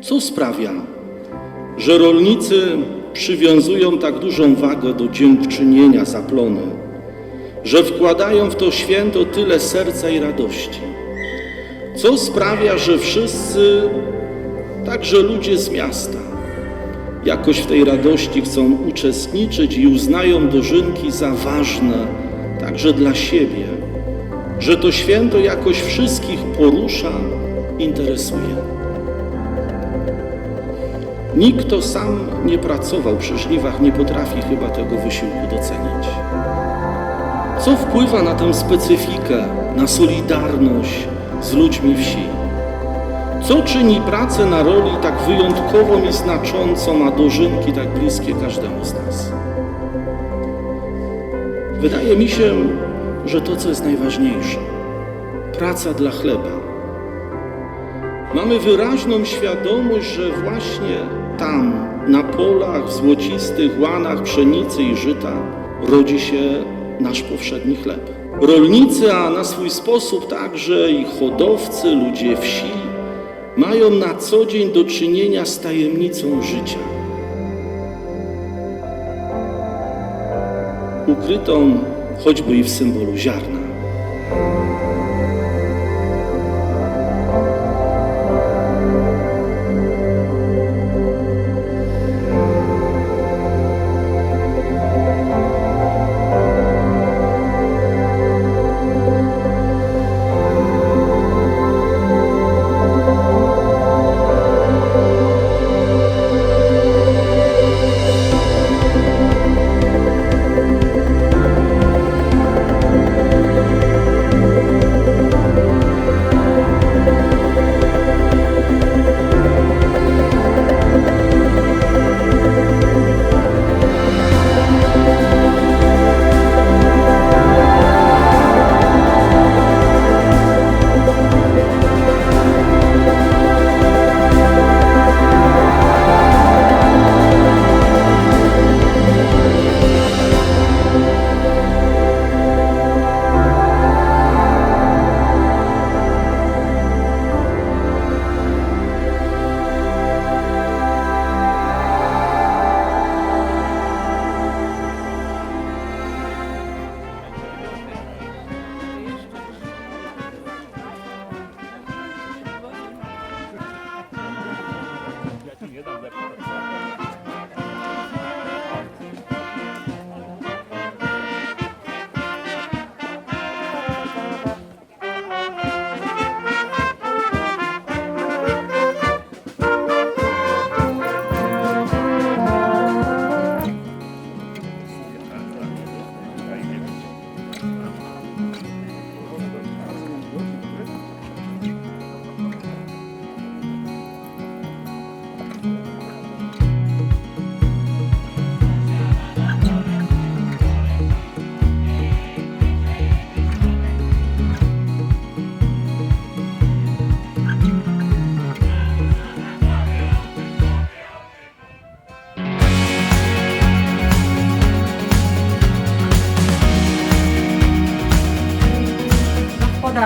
Co sprawia, że rolnicy przywiązują tak dużą wagę do dziękczynienia za plony, że wkładają w to święto tyle serca i radości? Co sprawia, że wszyscy, także ludzie z miasta, jakoś w tej radości chcą uczestniczyć i uznają dożynki za ważne także dla siebie, że to święto jakoś wszystkich porusza, interesuje. Nikt, kto sam nie pracował przy żniwach, nie potrafi chyba tego wysiłku docenić. Co wpływa na tę specyfikę, na solidarność z ludźmi wsi? Co czyni pracę na roli tak wyjątkową i znaczącą, a dożynki tak bliskie każdemu z nas? Wydaje mi się, że to, co jest najważniejsze, praca dla chleba. Mamy wyraźną świadomość, że właśnie tam, na polach, w złocistych łanach pszenicy i żyta, rodzi się nasz powszedni chleb. Rolnicy, a na swój sposób także i hodowcy, ludzie wsi, mają na co dzień do czynienia z tajemnicą życia. Ukrytą choćby i w symbolu ziarna.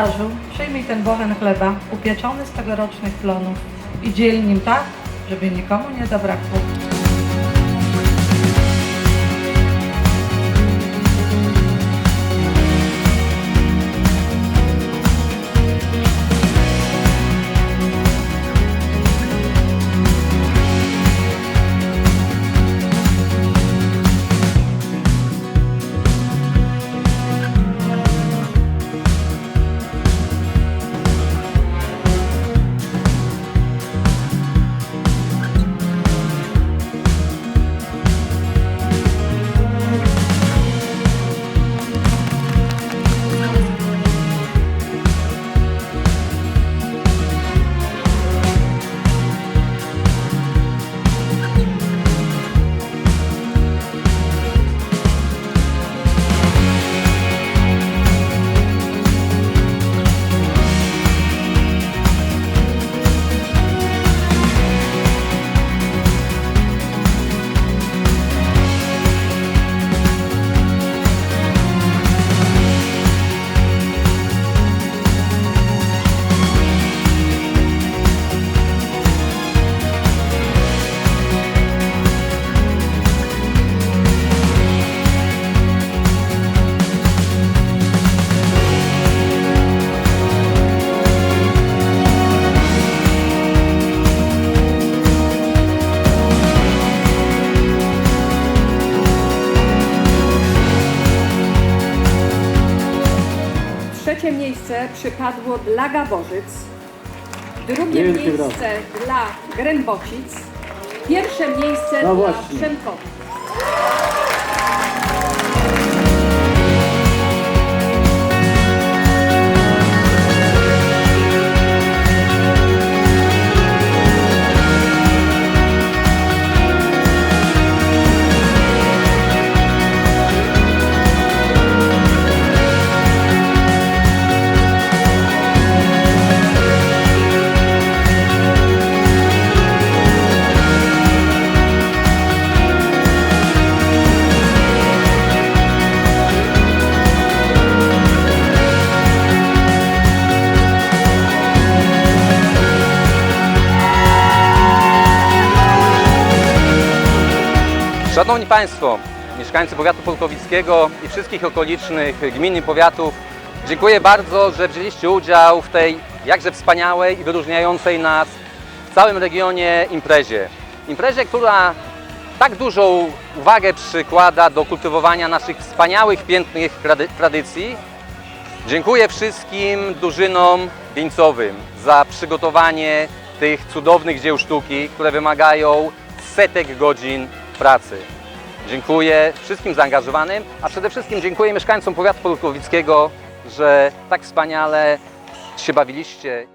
Gospodarzu, przyjmij ten bochen chleba upieczony z tegorocznych plonów i dziel nim tak, żeby nikomu nie zabrakło. Miejsce przypadło dla Gaborzyc. Drugie Wielkie miejsce dla Grębocic. Pierwsze miejsce No dla właśnie. Przemkowic. Szanowni Państwo, mieszkańcy powiatu polkowickiego i wszystkich okolicznych gmin i powiatów, dziękuję bardzo, że wzięliście udział w tej jakże wspaniałej i wyróżniającej nas w całym regionie imprezie. Imprezie, która tak dużą uwagę przykłada do kultywowania naszych wspaniałych, pięknych trady- tradycji. Dziękuję wszystkim drużynom wieńcowym za przygotowanie tych cudownych dzieł sztuki, które wymagają setek godzin pracy. Dziękuję wszystkim zaangażowanym, a przede wszystkim dziękuję mieszkańcom powiatu polkowickiego, że tak wspaniale się bawiliście.